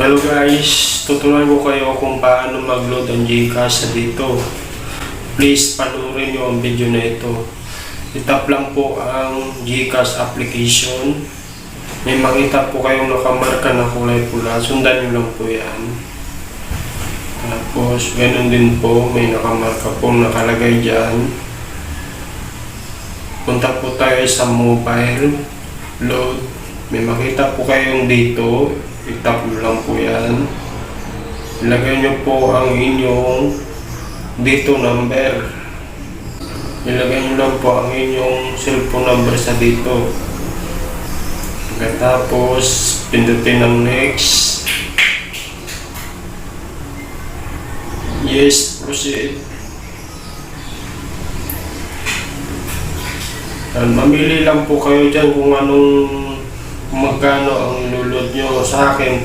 Hello guys, tuturuan ko kayo kung paano mag-load ang Gcash sa dito. Please panoorin nyo ang video na ito. Itap lang po ang Gcash application. May makita po kayong nakamarka na kulay pula. Sundan nyo lang po yan. Tapos, ganun din po. May nakamarka po nakalagay dyan. Punta po tayo sa mobile. Load. May makita po kayong dito. I-tap nyo lang po yan. Ilagay nyo po ang inyong dito number. Ilagay nyo lang po ang inyong cellphone number sa dito. Pagkatapos, pindutin ang next. Yes, proceed. Yan, mamili lang po kayo dyan kung anong magkano ang ilulod nyo sa akin